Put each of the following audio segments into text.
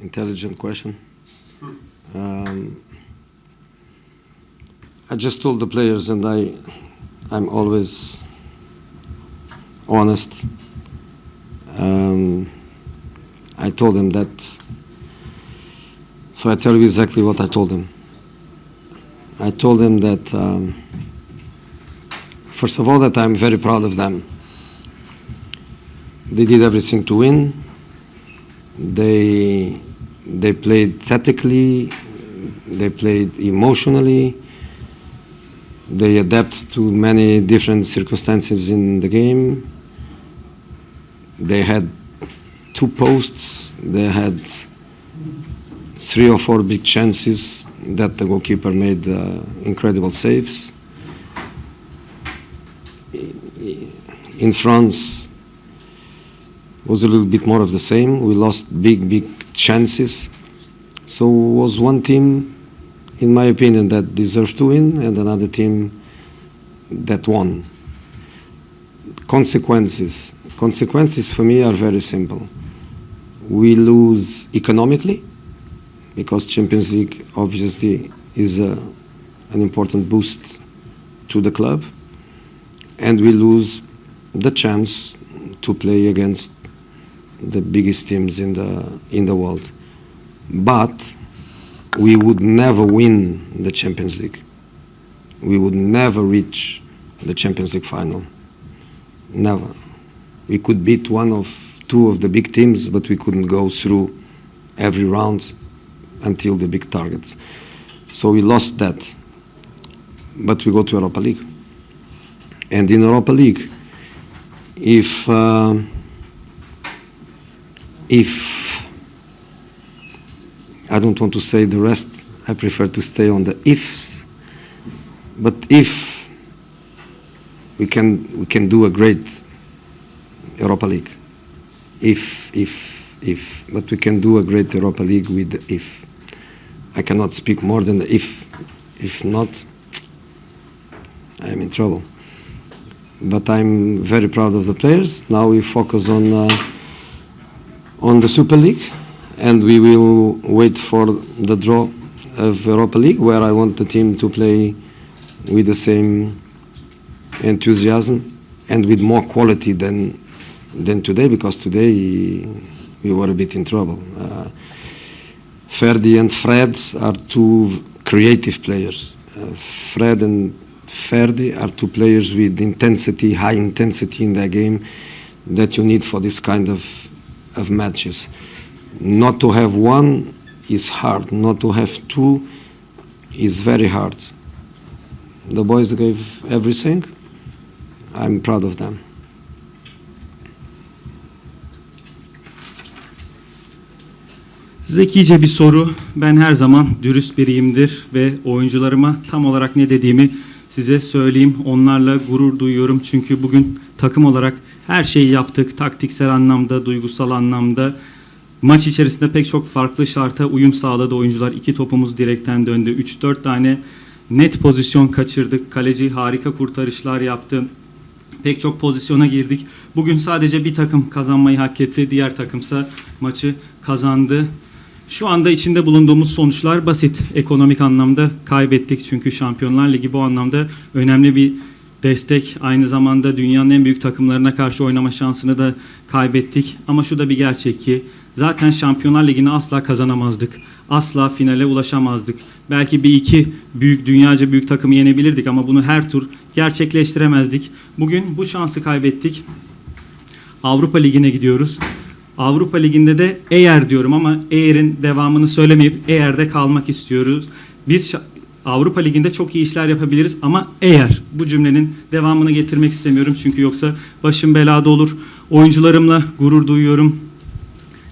intelligent question. Um, I just told the players, and I, I'm always honest. Um, I told them that. So I tell you exactly what I told them. I told them that, um, first of all, that I'm very proud of them. They did everything to win. They they played tactically. They played emotionally. They adapt to many different circumstances in the game. They had two posts. They had three or four big chances that the goalkeeper made uh, incredible saves. In France, was a little bit more of the same. We lost big, big chances. So was one team, in my opinion, that deserved to win, and another team that won. Consequences. Consequences for me are very simple. We lose economically because Champions League obviously is a, an important boost to the club, and we lose the chance to play against the biggest teams in the in the world. But we would never win the Champions League. We would never reach the Champions League final. Never. We could beat one of two of the big teams, but we couldn't go through every round until the big targets. So we lost that. But we go to Europa League. And in Europa League, if uh, if I don't want to say the rest, I prefer to stay on the ifs. But if we can we can do a great Europa League, if if if, but we can do a great Europa League with if. I cannot speak more than if. If not, I am in trouble. But I'm very proud of the players. Now we focus on. Uh, on the Super League, and we will wait for the draw of Europa League, where I want the team to play with the same enthusiasm and with more quality than than today, because today we were a bit in trouble. Uh, Ferdi and Fred are two creative players. Uh, Fred and Ferdi are two players with intensity, high intensity in their game that you need for this kind of of matches. Not to have one is hard. Not to have two is very hard. The boys gave everything. I'm proud of them. Zekice bir soru. Ben her zaman dürüst biriyimdir ve oyuncularıma tam olarak ne dediğimi size söyleyeyim. Onlarla gurur duyuyorum çünkü bugün takım olarak her şeyi yaptık. Taktiksel anlamda, duygusal anlamda. Maç içerisinde pek çok farklı şarta uyum sağladı oyuncular. İki topumuz direkten döndü. 3-4 tane net pozisyon kaçırdık. Kaleci harika kurtarışlar yaptı. Pek çok pozisyona girdik. Bugün sadece bir takım kazanmayı hak etti. Diğer takımsa maçı kazandı. Şu anda içinde bulunduğumuz sonuçlar basit. Ekonomik anlamda kaybettik çünkü Şampiyonlar Ligi bu anlamda önemli bir destek. Aynı zamanda dünyanın en büyük takımlarına karşı oynama şansını da kaybettik. Ama şu da bir gerçek ki zaten Şampiyonlar Ligi'ni asla kazanamazdık. Asla finale ulaşamazdık. Belki bir iki büyük dünyaca büyük takımı yenebilirdik ama bunu her tur gerçekleştiremezdik. Bugün bu şansı kaybettik. Avrupa Ligi'ne gidiyoruz. Avrupa Ligi'nde de eğer diyorum ama eğerin devamını söylemeyip eğerde kalmak istiyoruz. Biz Avrupa Ligi'nde çok iyi işler yapabiliriz ama eğer bu cümlenin devamını getirmek istemiyorum çünkü yoksa başım belada olur. Oyuncularımla gurur duyuyorum.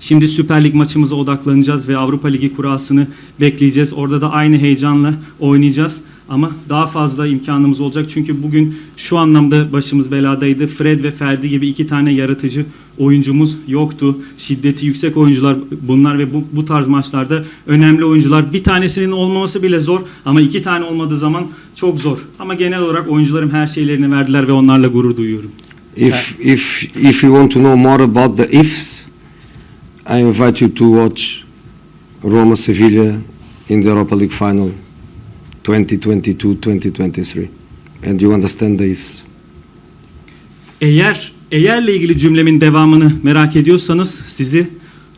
Şimdi Süper Lig maçımıza odaklanacağız ve Avrupa Ligi kurasını bekleyeceğiz. Orada da aynı heyecanla oynayacağız. Ama daha fazla imkanımız olacak. Çünkü bugün şu anlamda başımız beladaydı. Fred ve Ferdi gibi iki tane yaratıcı oyuncumuz yoktu. Şiddeti yüksek oyuncular bunlar ve bu, bu tarz maçlarda önemli oyuncular. Bir tanesinin olmaması bile zor ama iki tane olmadığı zaman çok zor. Ama genel olarak oyuncularım her şeylerini verdiler ve onlarla gurur duyuyorum. If if if you want to know more about the ifs, I invite you to watch Roma Sevilla in the Europa League final 2022-2023. And you understand the ifs. Eğer eğerle ilgili cümlemin devamını merak ediyorsanız sizi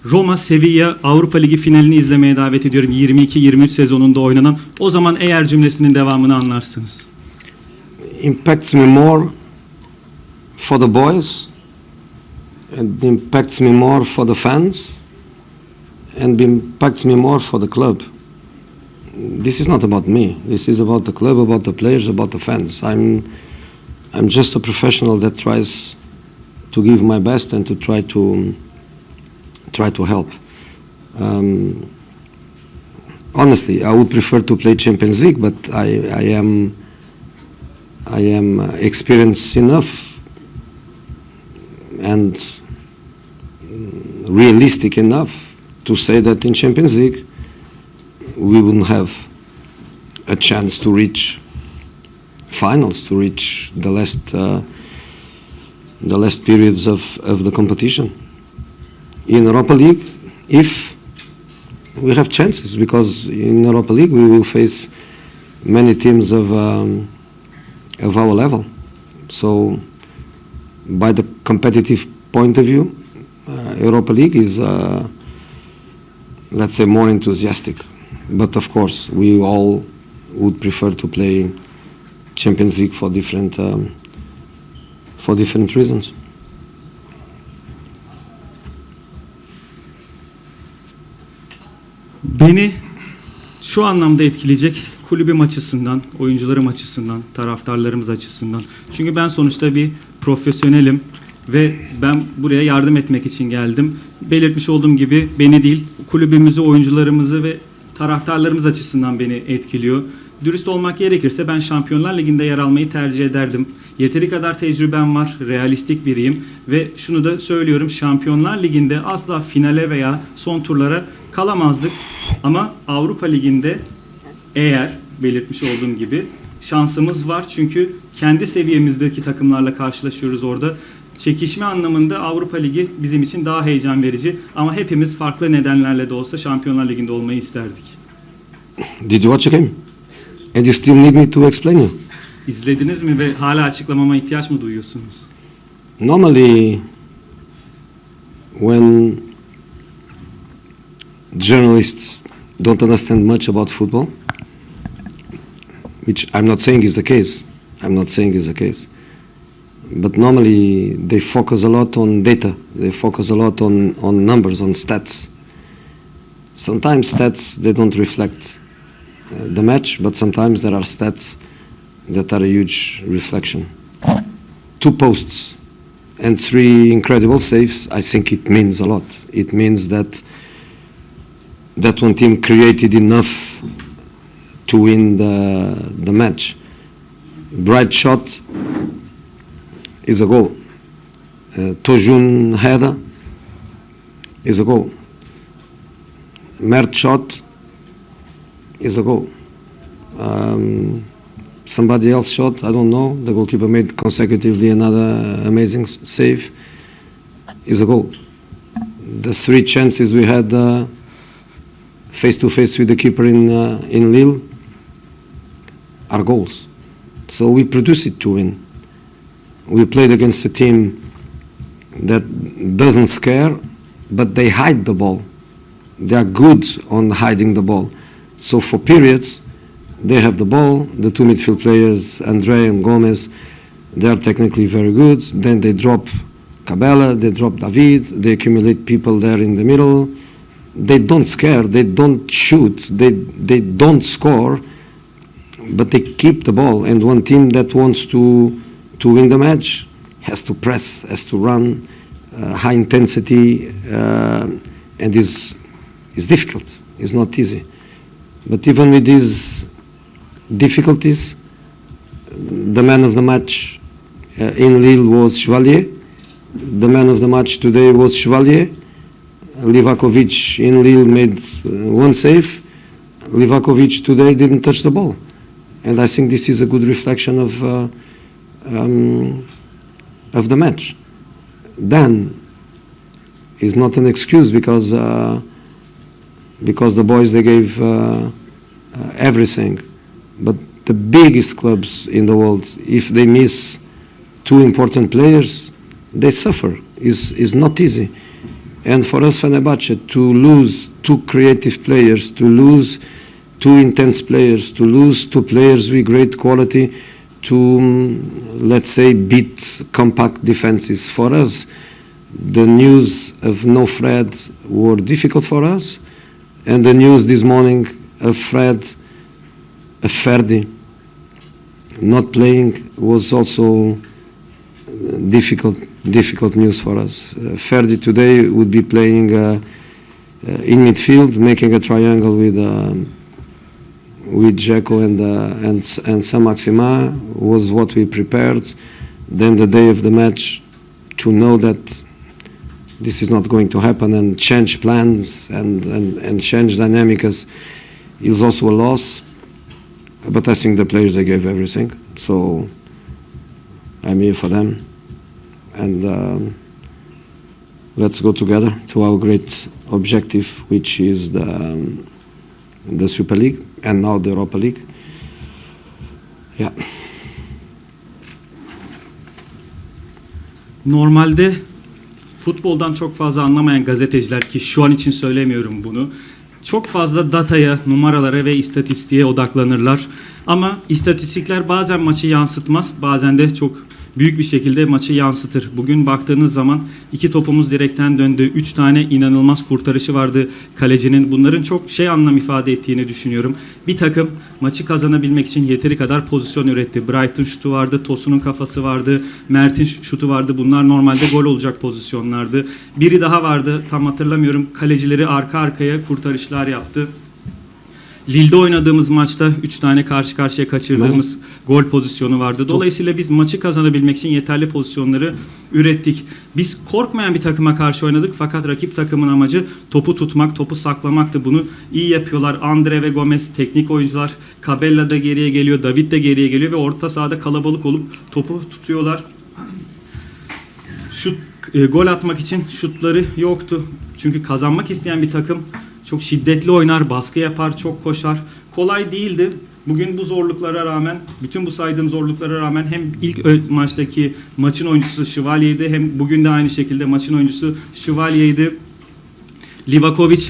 Roma Sevilla Avrupa Ligi finalini izlemeye davet ediyorum. 22-23 sezonunda oynanan. O zaman eğer cümlesinin devamını anlarsınız. Impacts me more for the boys and impacts me more for the fans and impacts me more for the club. This is not about me. This is about the club, about the players, about the fans. I'm I'm just a professional that tries to give my best and to try to try to help. Um, honestly, I would prefer to play Champions League, but I, I am I am experienced enough and realistic enough to say that in Champions League we wouldn't have a chance to reach finals, to reach the last uh, the last periods of, of the competition. In Europa League, if we have chances, because in Europa League we will face many teams of um, of our level. So, by the competitive point of view, uh, Europa League is, uh, let's say, more enthusiastic. But of course, we all would prefer to play Champions League for different um, for different reasons. Beni şu anlamda etkileyecek kulübüm açısından, oyuncularım açısından, taraftarlarımız açısından. Çünkü ben sonuçta bir profesyonelim ve ben buraya yardım etmek için geldim. Belirtmiş olduğum gibi beni değil, kulübümüzü, oyuncularımızı ve taraftarlarımız açısından beni etkiliyor. Dürüst olmak gerekirse ben Şampiyonlar Ligi'nde yer almayı tercih ederdim. Yeteri kadar tecrübem var, realistik biriyim ve şunu da söylüyorum Şampiyonlar Ligi'nde asla finale veya son turlara kalamazdık. Ama Avrupa Ligi'nde eğer belirtmiş olduğum gibi şansımız var çünkü kendi seviyemizdeki takımlarla karşılaşıyoruz orada. Çekişme anlamında Avrupa Ligi bizim için daha heyecan verici ama hepimiz farklı nedenlerle de olsa Şampiyonlar Ligi'nde olmayı isterdik. Did you watch the game? And you still need me to explain you? İzlediniz mi ve hala açıklamama ihtiyaç mı duyuyorsunuz? Normally, when journalists don't understand much about football, which I'm not saying is the case, I'm not saying is the case, but normally they focus a lot on data, they focus a lot on, on numbers, on stats. Sometimes stats they don't reflect uh, the match, but sometimes there are stats that are a huge reflection. Two posts and three incredible saves, I think it means a lot. It means that that one team created enough to win the, the match. Bright shot is a goal. Uh, Tojun header is a goal. Mert shot is a goal. Um, somebody else shot, I don't know. The goalkeeper made consecutively another amazing save. Is a goal. The three chances we had face to face with the keeper in uh, in Lille are goals. So we produce it to win. We played against a team that doesn't scare, but they hide the ball. They are good on hiding the ball. So for periods, they have the ball. The two midfield players, Andre and Gomez, they are technically very good. Then they drop Cabela, they drop David, they accumulate people there in the middle. They don't scare, they don't shoot, they, they don't score, but they keep the ball. And one team that wants to, to win the match has to press, has to run, uh, high intensity, uh, and is, is difficult. It's not easy. But even with these difficulties, the man of the match uh, in Lille was Chevalier. The man of the match today was Chevalier. Livakovic in Lille made uh, one save. Livakovic today didn't touch the ball. And I think this is a good reflection of, uh, um, of the match. Then is not an excuse because uh, because the boys they gave uh, uh, everything. But the biggest clubs in the world, if they miss two important players, they suffer. is is not easy. And for us, Fenerbahce, to lose two creative players, to lose two intense players, to lose two players with great quality, to um, let's say beat compact defenses. For us, the news of no Fred were difficult for us, and the news this morning of Fred, of Ferdi, not playing was also uh, difficult difficult news for us. Uh, Ferdi today would be playing uh, uh, in midfield, making a triangle with um, with Dzeko and uh, and and Sam Maxima was what we prepared. Then the day of the match, to know that this is not going to happen and change plans and and, and change dynamics is also a loss. But I think the players they gave everything, so I'm here for them and um, let's go together to our great objective, which is the, um, the Super League and now the Europa League. Yeah. Normalde futboldan çok fazla anlamayan gazeteciler ki şu an için söylemiyorum bunu. Çok fazla dataya, numaralara ve istatistiğe odaklanırlar. Ama istatistikler bazen maçı yansıtmaz, bazen de çok büyük bir şekilde maçı yansıtır. Bugün baktığınız zaman iki topumuz direkten döndü. Üç tane inanılmaz kurtarışı vardı kalecinin. Bunların çok şey anlam ifade ettiğini düşünüyorum. Bir takım maçı kazanabilmek için yeteri kadar pozisyon üretti. Brighton şutu vardı, Tosun'un kafası vardı, Mert'in şutu vardı. Bunlar normalde gol olacak pozisyonlardı. Biri daha vardı, tam hatırlamıyorum. Kalecileri arka arkaya kurtarışlar yaptı. Lille'de oynadığımız maçta 3 tane karşı karşıya kaçırdığımız gol pozisyonu vardı. Dolayısıyla biz maçı kazanabilmek için yeterli pozisyonları ürettik. Biz korkmayan bir takıma karşı oynadık fakat rakip takımın amacı topu tutmak, topu saklamaktı. Bunu iyi yapıyorlar. Andre ve Gomez teknik oyuncular. Cabella da geriye geliyor, David de geriye geliyor ve orta sahada kalabalık olup topu tutuyorlar. Şut e, gol atmak için şutları yoktu. Çünkü kazanmak isteyen bir takım çok şiddetli oynar, baskı yapar, çok koşar. Kolay değildi. Bugün bu zorluklara rağmen, bütün bu saydığım zorluklara rağmen hem ilk maçtaki maçın oyuncusu Şivalye'ydi hem bugün de aynı şekilde maçın oyuncusu Şivalye'ydi. Livakovic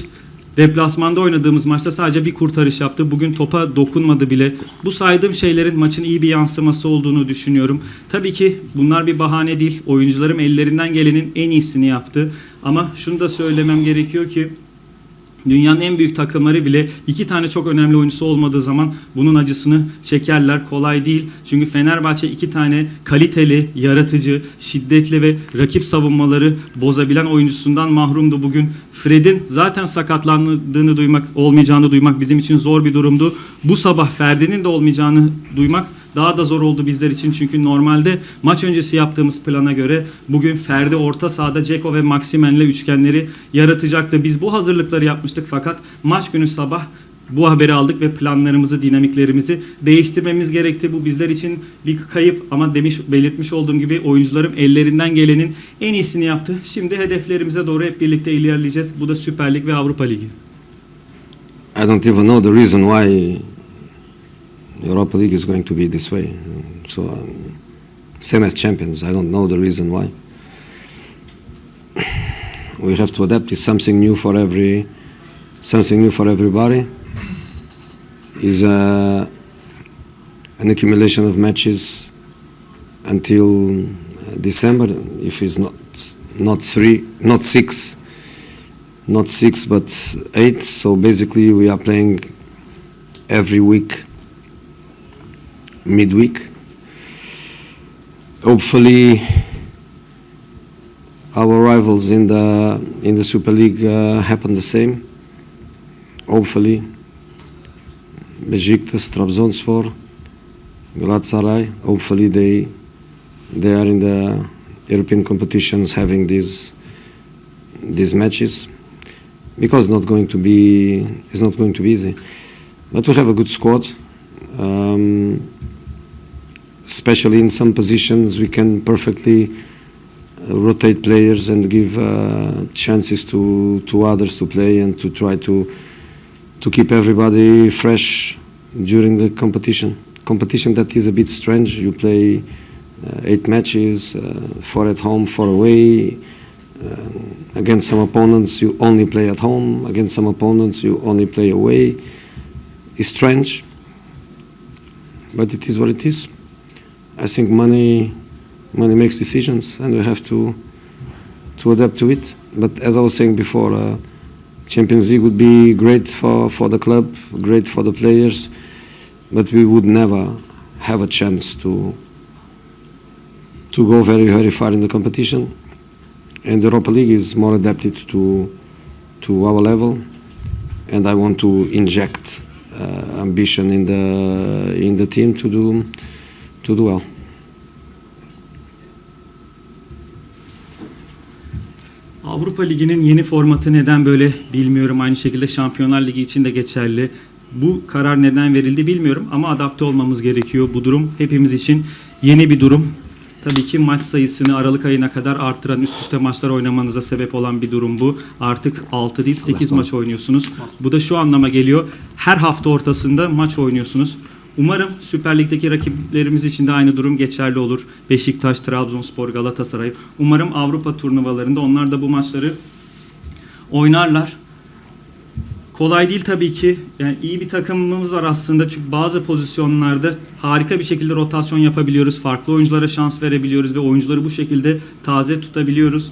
deplasmanda oynadığımız maçta sadece bir kurtarış yaptı. Bugün topa dokunmadı bile. Bu saydığım şeylerin maçın iyi bir yansıması olduğunu düşünüyorum. Tabii ki bunlar bir bahane değil. Oyuncularım ellerinden gelenin en iyisini yaptı. Ama şunu da söylemem gerekiyor ki Dünyanın en büyük takımları bile iki tane çok önemli oyuncusu olmadığı zaman bunun acısını çekerler. Kolay değil. Çünkü Fenerbahçe iki tane kaliteli, yaratıcı, şiddetli ve rakip savunmaları bozabilen oyuncusundan mahrumdu bugün. Fred'in zaten sakatlandığını duymak, olmayacağını duymak bizim için zor bir durumdu. Bu sabah Ferdi'nin de olmayacağını duymak daha da zor oldu bizler için çünkü normalde maç öncesi yaptığımız plana göre bugün Ferdi orta sahada Ceko ve Maximen'le üçgenleri yaratacaktı. Biz bu hazırlıkları yapmıştık fakat maç günü sabah bu haberi aldık ve planlarımızı, dinamiklerimizi değiştirmemiz gerekti. Bu bizler için bir kayıp ama demiş belirtmiş olduğum gibi oyuncularım ellerinden gelenin en iyisini yaptı. Şimdi hedeflerimize doğru hep birlikte ilerleyeceğiz. Bu da Süper Lig ve Avrupa Ligi. I don't even know the reason why Europa League is going to be this way. So, um, same as champions, I don't know the reason why. We have to adapt. It's something new for every, something new for everybody. Is uh, an accumulation of matches until uh, December. If it's not not three, not six, not six, but eight. So basically, we are playing every week, midweek. Hopefully, our rivals in the in the Super League uh, happen the same. Hopefully, Besiktas, Trabzonspor, Galatasaray. Hopefully, they they are in the European competitions having these these matches because it's not going to be it's not going to be easy. But we have a good squad. Um, especially in some positions, we can perfectly uh, rotate players and give uh, chances to to others to play and to try to to keep everybody fresh during the competition. Competition that is a bit strange. You play uh, eight matches, uh, four at home, four away. Um, against some opponents, you only play at home. Against some opponents, you only play away. It's strange, but it is what it is. I think money, money makes decisions, and we have to to adapt to it. But as I was saying before, uh, Champions League would be great for, for the club, great for the players, but we would never have a chance to to go very very far in the competition. And the Europa League is more adapted to to our level, and I want to inject uh, ambition in the in the team to do to do well. Avrupa Ligi'nin yeni formatı neden böyle bilmiyorum. Aynı şekilde Şampiyonlar Ligi için de geçerli. Bu karar neden verildi bilmiyorum ama adapte olmamız gerekiyor. Bu durum hepimiz için yeni bir durum. Tabii ki maç sayısını Aralık ayına kadar arttıran üst üste maçlar oynamanıza sebep olan bir durum bu. Artık 6 değil 8 maç oynuyorsunuz. Bu da şu anlama geliyor. Her hafta ortasında maç oynuyorsunuz. Umarım Süper Lig'deki rakiplerimiz için de aynı durum geçerli olur. Beşiktaş, Trabzonspor, Galatasaray. Umarım Avrupa turnuvalarında onlar da bu maçları oynarlar. Kolay değil tabii ki. Yani iyi bir takımımız var aslında. Çünkü bazı pozisyonlarda harika bir şekilde rotasyon yapabiliyoruz. Farklı oyunculara şans verebiliyoruz ve oyuncuları bu şekilde taze tutabiliyoruz.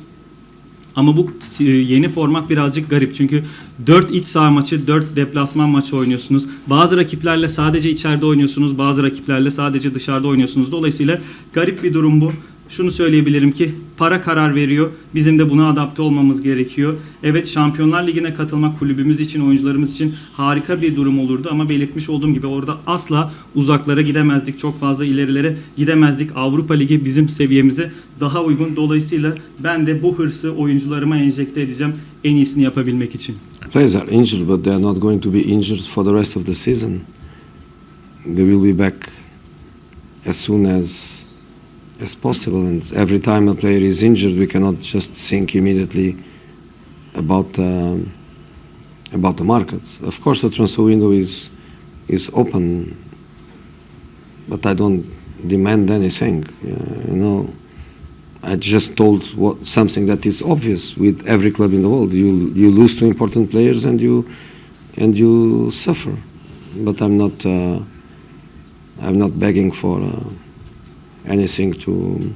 Ama bu e, yeni format birazcık garip. Çünkü 4 iç saha maçı, 4 deplasman maçı oynuyorsunuz. Bazı rakiplerle sadece içeride oynuyorsunuz, bazı rakiplerle sadece dışarıda oynuyorsunuz. Dolayısıyla garip bir durum bu. Şunu söyleyebilirim ki para karar veriyor. Bizim de buna adapte olmamız gerekiyor. Evet Şampiyonlar Ligi'ne katılmak kulübümüz için, oyuncularımız için harika bir durum olurdu ama belirtmiş olduğum gibi orada asla uzaklara gidemezdik. Çok fazla ilerilere gidemezdik. Avrupa Ligi bizim seviyemize daha uygun. Dolayısıyla ben de bu hırsı oyuncularıma enjekte edeceğim en iyisini yapabilmek için. Players are injured, but they are not going to be injured for the rest of the season. They will be back as soon as as possible. And every time a player is injured, we cannot just think immediately about um, about the market. Of course, the transfer window is is open, but I don't demand anything. Uh, you know, I just told what, something that is obvious with every club in the world. You you lose two important players and you and you suffer. But I'm not uh, I'm not begging for uh, anything to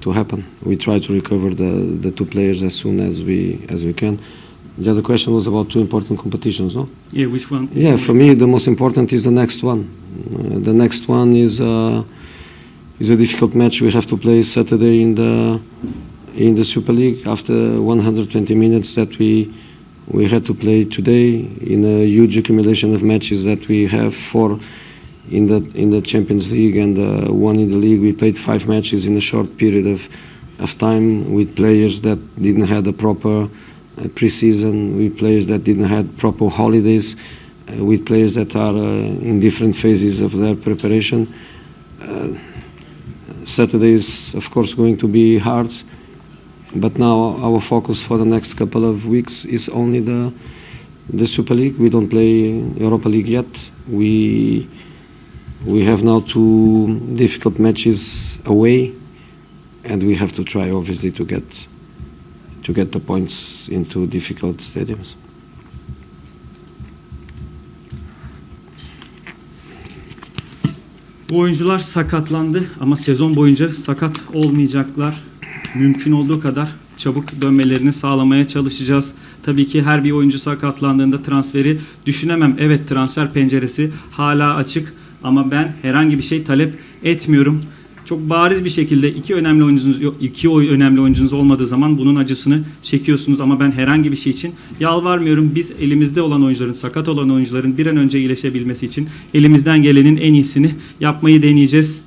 to happen. We try to recover the, the two players as soon as we as we can. The other question was about two important competitions, no? Yeah, which one? Yeah, for me the most important is the next one. Uh, the next one is uh, is a difficult match. We have to play Saturday in the in the Super League after 120 minutes that we we had to play today in a huge accumulation of matches that we have four in the in the Champions League and uh, in the league. We played five matches in a short period of of time with players that didn't have a proper uh, preseason, with players that didn't have proper holidays, uh, with players that are uh, in different phases of their preparation. Uh, Saturday is, of course, going to be hard, but now our focus for the next couple of weeks is only the the Super League. We don't play Europa League yet. We we have now two difficult matches away, and we have to try, obviously, to get to get the points into difficult stadiums. Bu oyuncular sakatlandı ama sezon boyunca sakat olmayacaklar. Mümkün olduğu kadar çabuk dönmelerini sağlamaya çalışacağız. Tabii ki her bir oyuncu sakatlandığında transferi düşünemem. Evet transfer penceresi hala açık ama ben herhangi bir şey talep etmiyorum. Çok bariz bir şekilde iki önemli oyuncunuz iki oy önemli oyuncunuz olmadığı zaman bunun acısını çekiyorsunuz ama ben herhangi bir şey için yalvarmıyorum. Biz elimizde olan oyuncuların, sakat olan oyuncuların bir an önce iyileşebilmesi için elimizden gelenin en iyisini yapmayı deneyeceğiz.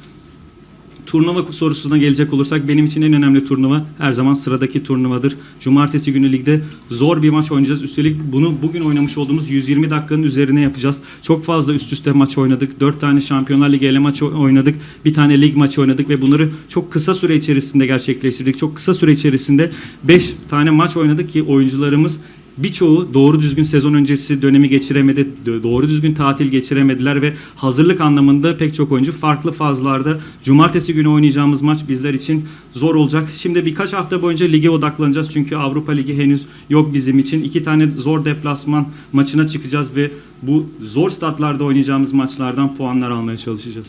Turnuva sorusuna gelecek olursak benim için en önemli turnuva her zaman sıradaki turnuvadır. Cumartesi günü ligde zor bir maç oynayacağız. Üstelik bunu bugün oynamış olduğumuz 120 dakikanın üzerine yapacağız. Çok fazla üst üste maç oynadık. 4 tane Şampiyonlar Ligi ele maçı oynadık. Bir tane lig maçı oynadık ve bunları çok kısa süre içerisinde gerçekleştirdik. Çok kısa süre içerisinde 5 tane maç oynadık ki oyuncularımız birçoğu doğru düzgün sezon öncesi dönemi geçiremedi, doğru düzgün tatil geçiremediler ve hazırlık anlamında pek çok oyuncu farklı fazlarda cumartesi günü oynayacağımız maç bizler için zor olacak. Şimdi birkaç hafta boyunca lige odaklanacağız çünkü Avrupa Ligi henüz yok bizim için. İki tane zor deplasman maçına çıkacağız ve bu zor statlarda oynayacağımız maçlardan puanlar almaya çalışacağız.